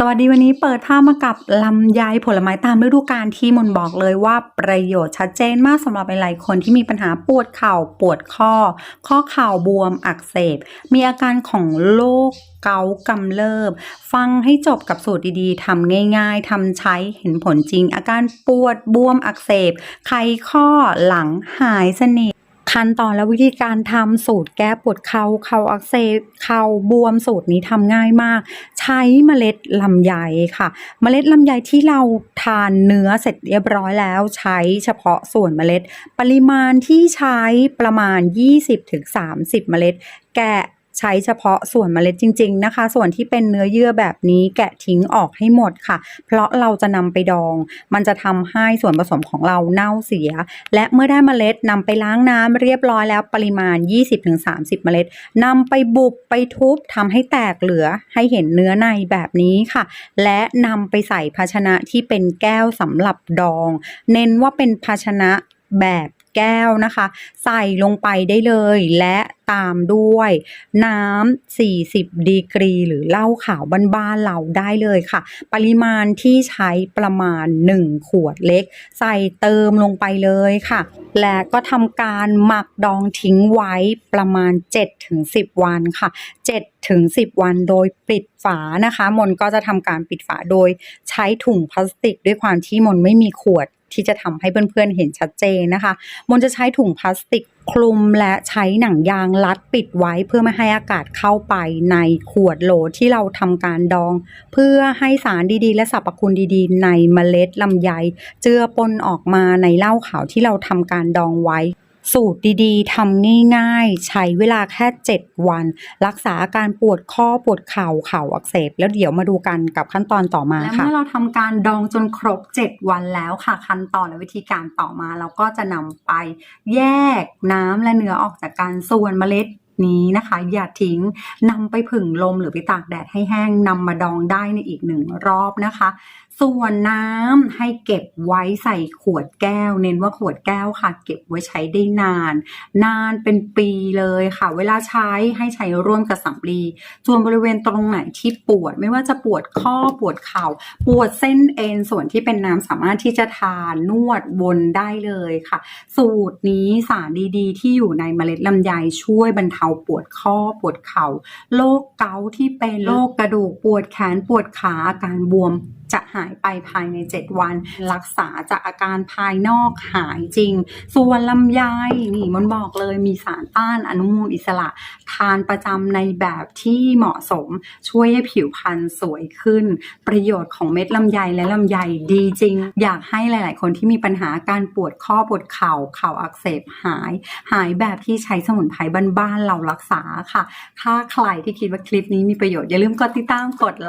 สวัสดีวันนี้เปิดภาพมากับลำไยผลไม้ตามฤดูกาลที่มนบอกเลยว่าประโยชน์ชัดเจนมากสำหรับหลายๆคนที่มีปัญหาปวดเข่าปวดข้อ ข้อเข่าบวมอักเสบ มีอาการของโรคเกาต์กำเริบ ฟังให้จบกับสูตรดีๆทำง่ายๆทำใช้เห็นผลจริง อาการปวดบวมอักเสบ ไขข้อหลังหายสนิท ขั้นตอนและวิธีการทำสูตรแก้ปวดเข่าเข่าอักเสบเข่าบวมสูตรนี้ทำง่ายมาก ใช้เมล็ดลำไยค่ะ เมล็ดลำไยที่เราทานเนื้อเสร็จเรียบร้อยแล้ว ใช้เฉพาะส่วนเมล็ด ปริมาณที่ใช้ประมาณ 20-30 เมล็ด แกะ ใช้เฉพาะส่วนเมล็ดจริง ๆนะคะ ส่วนที่เป็นเนื้อเยื่อแบบนี้แกะทิ้งออกให้หมดค่ะ เพราะเราจะนำไปดอง มันจะทำให้ส่วนผสมของเราเน่าเสีย และเมื่อได้เมล็ดนำไปล้างน้ำเรียบร้อยแล้วปริมาณ 20-30 เมล็ดนำไปบุบไปทุบทำให้แตกเหลือให้เห็นเนื้อในแบบนี้ค่ะ และนำไปใส่ภาชนะที่เป็นแก้วสำหรับดอง เน้นว่าเป็นภาชนะแบบ แก้วนะคะ ใส่ลงไปได้เลยและตามด้วย น้ำ 40 ดีกรี หรือเหล้าขาวบ้านๆเราได้เลยค่ะ ปริมาณที่ใช้ประมาณ 1 ขวดเล็ก ใส่เติมลงไปเลยค่ะ และก็ทำการหมักดองทิ้งไว้ประมาณ 7-10 วันค่ะ7ถึง 10 วันโดยปิดฝานะคะ มนก็จะทำการปิดฝาโดยใช้ถุงพลาสติกด้วยความที่มนไม่มีขวด ที่จะทำให้เพื่อนๆเห็นชัดเจนนะคะ มนจะใช้ถุงพลาสติกคลุมและใช้หนังยางรัดปิดไว้เพื่อไม่ให้อากาศเข้าไปในขวดโหลที่เราทำการดอง เพื่อให้สารดีๆ และสรรพคุณดีๆ ในเมล็ดลำไย เจือปนออกมาในเหล้าขาวที่เราทำการดองไว้ สูตรดีๆ ทำง่ายๆ ใช้เวลาแค่ 7 วัน รักษาอาการปวดข้อปวดเข่าเข่าอักเสบ แล้วเดี๋ยวมาดูกันกับขั้นตอนต่อมาค่ะค่ะเมื่อเราทำการดองจนครบ 7 วันแล้วค่ะ ขั้นตอนและวิธีการต่อมา เราก็จะนำไปแยกน้ำและเนื้อออกจากกันส่วนเมล็ด นี้นะคะ อย่าทิ้งนำไปผึ่งลมหรือไปตากแดดให้แห้งนำมาดองได้ในอีกหนึ่งรอบนะคะ ส่วนน้ำให้เก็บไว้ใส่ขวดแก้ว เน้นว่าขวดแก้วค่ะ เก็บไว้ใช้ได้นาน นานเป็นปีเลยค่ะ เวลาใช้ให้ใช้ร่วมกับสำลีส่วนบริเวณตรงไหนที่ปวดไม่ว่าจะปวดข้อปวดเข่า ปวดเส้นเอ็นส่วนที่เป็นน้ำสามารถที่จะทานนวดวนได้เลยค่ะ สูตรนี้สารดีๆ ที่อยู่ในเมล็ดลำไยช่วยบรรเทาปวดข้อปวดเข่าโรคเกาต์ที่เป็นโรคกระดูกปวดแขนปวดขาอาการบวมจะหายไปภายใน 7 วัน รักษาจากอาการภายนอกหายจริง ส่วนลำไยนี่มันบอกเลยมีสารต้านอนุมูลอิสระ ทานประจำในแบบที่เหมาะสมช่วยให้ผิวพรรณสวยขึ้น ประโยชน์ของเม็ดลำไยและลำไยดีจริง อยากให้หลาย ๆ คนที่มีปัญหาการปวดข้อปวดเข่าเข่าอักเสบหาย หายแบบที่ใช้สมุนไพรบ้านๆเรารักษาค่ะ ถ้าใครที่คิดว่าคลิปนี้มีประโยชน์อย่าลืมกดติดตามกดไลค์